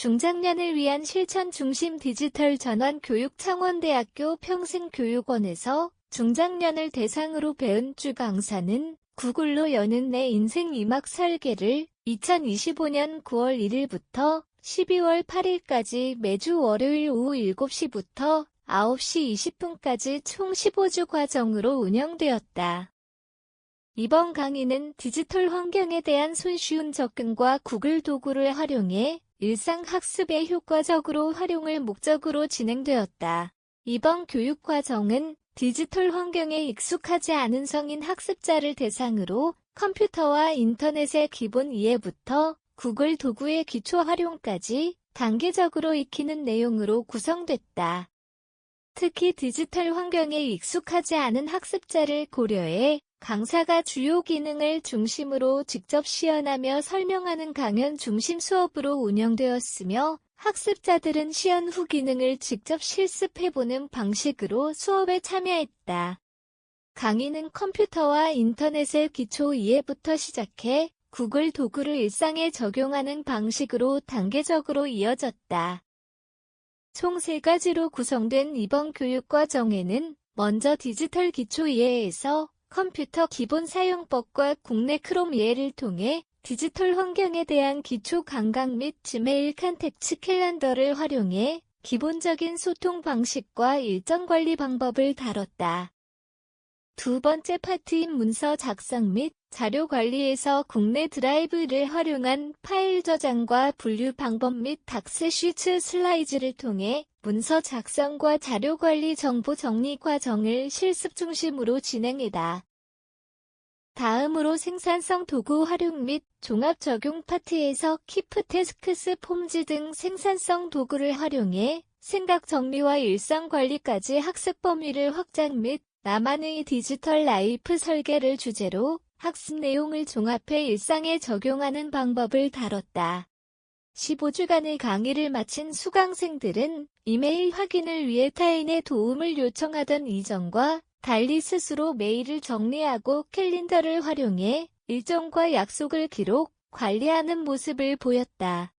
중장년을 위한 실천 중심 디지털 전환 교육 창원대학교 평생교육원에서 중장년을 대상으로 배운 주 강사는 구글로 여는 내 인생 이막 설계를 2025년 9월 1일부터 12월 8일까지 매주 월요일 오후 7시부터 9시 20분까지 총 15주 과정으로 운영되었다. 이번 강의는 디지털 환경에 대한 손쉬운 접근과 구글 도구를 활용해 일상 학습에 효과적으로 활용을 목적으로 진행되었다. 이번 교육 과정은 디지털 환경에 익숙하지 않은 성인 학습자를 대상으로 컴퓨터와 인터넷의 기본 이해부터 구글 도구의 기초 활용까지 단계적으로 익히는 내용으로 구성됐다. 특히 디지털 환경에 익숙하지 않은 학습자를 고려해 강사가 주요 기능을 중심으로 직접 시연하며 설명하는 강연 중심 수업으로 운영되었으며 학습자들은 시연 후 기능을 직접 실습해보는 방식으로 수업에 참여했다. 강의는 컴퓨터와 인터넷의 기초 이해부터 시작해 구글 도구를 일상에 적용하는 방식으로 단계적으로 이어졌다. 총 세가지로 구성된 이번 교육 과정에는 먼저 디지털 기초 이해에서 컴퓨터 기본 사용법과 국내 크롬 이해를 통해 디지털 환경에 대한 기초 감각 및 지메일 컨택츠 캘린더를 활용해 기본적인 소통 방식과 일정 관리 방법을 다뤘다. 두 번째 파트인 문서 작성 및 자료 관리에서 국내 드라이브를 활용한 파일 저장과 분류 방법 및 닥스 쉬츠 슬라이즈를 통해 문서 작성과 자료 관리 정보 정리 과정을 실습 중심으로 진행이다. 다음으로 생산성 도구 활용 및 종합 적용 파트에서 키프 테스크스 폼즈 등 생산성 도구를 활용해 생각 정리와 일상 관리까지 학습 범위를 확장 및 나만의 디지털 라이프 설계를 주제로 학습 내용을 종합해 일상에 적용하는 방법을 다뤘다. 15주간의 강의를 마친 수강생들은 이메일 확인을 위해 타인의 도움을 요청하던 이전과 달리 스스로 메일을 정리하고 캘린더를 활용해 일정과 약속을 기록, 관리하는 모습을 보였다.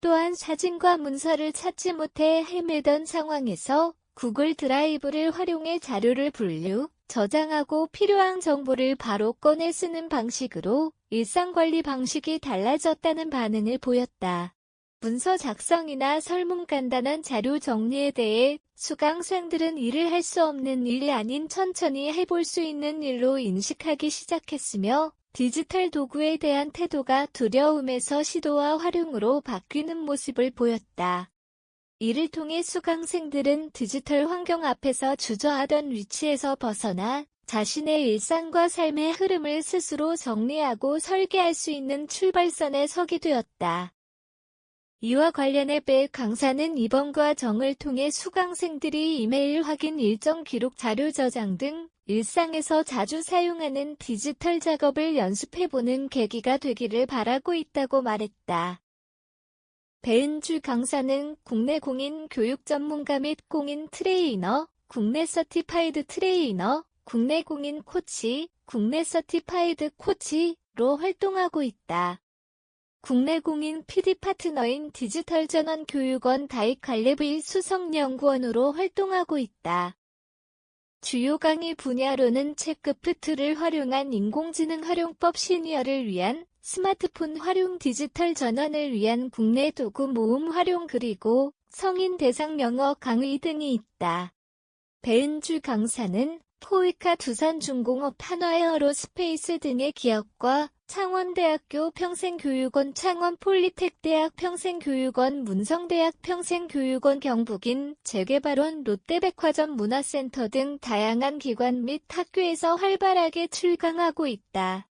또한 사진과 문서를 찾지 못해 헤매던 상황에서 구글 드라이브를 활용해 자료를 분류, 저장하고 필요한 정보를 바로 꺼내 쓰는 방식으로 일상관리 방식이 달라졌다는 반응을 보였다. 문서 작성이나 설문 간단한 자료 정리에 대해 수강생들은 일을 할 수 없는 일이 아닌 천천히 해볼 수 있는 일로 인식하기 시작했으며 디지털 도구에 대한 태도가 두려움에서 시도와 활용으로 바뀌는 모습을 보였다. 이를 통해 수강생들은 디지털 환경 앞에서 주저하던 위치에서 벗어나 자신의 일상과 삶의 흐름을 스스로 정리하고 설계할 수 있는 출발선에 서게 되었다. 이와 관련해 배 강사는 이번 과정을 통해 수강생들이 이메일 확인 일정 기록 자료 저장 등 일상에서 자주 사용하는 디지털 작업을 연습해보는 계기가 되기를 바라고 있다고 말했다. 배은주 강사는 국내 공인 교육 전문가 및 공인 트레이너, 국내 서티파이드 트레이너, 국내 공인 코치, 국내 서티파이드 코치로 활동하고 있다. 국내 공인 PD 파트너인 디지털 전환 교육원 다이칼레브의 수석연구원으로 활동하고 있다. 주요 강의 분야로는 체크프트를 활용한 인공지능 활용법 시니어를 위한 스마트폰 활용 디지털 전환을 위한 국내 도구 모음 활용 그리고 성인 대상 영어 강의 등이 있다. 배은주 강사는 포이카 두산중공업 한화에어로스페이스 등의 기업과 창원대학교 평생교육원 창원폴리텍대학 평생교육원 문성대학 평생교육원 경북인 재개발원 롯데백화점 문화센터 등 다양한 기관 및 학교에서 활발하게 출강하고 있다.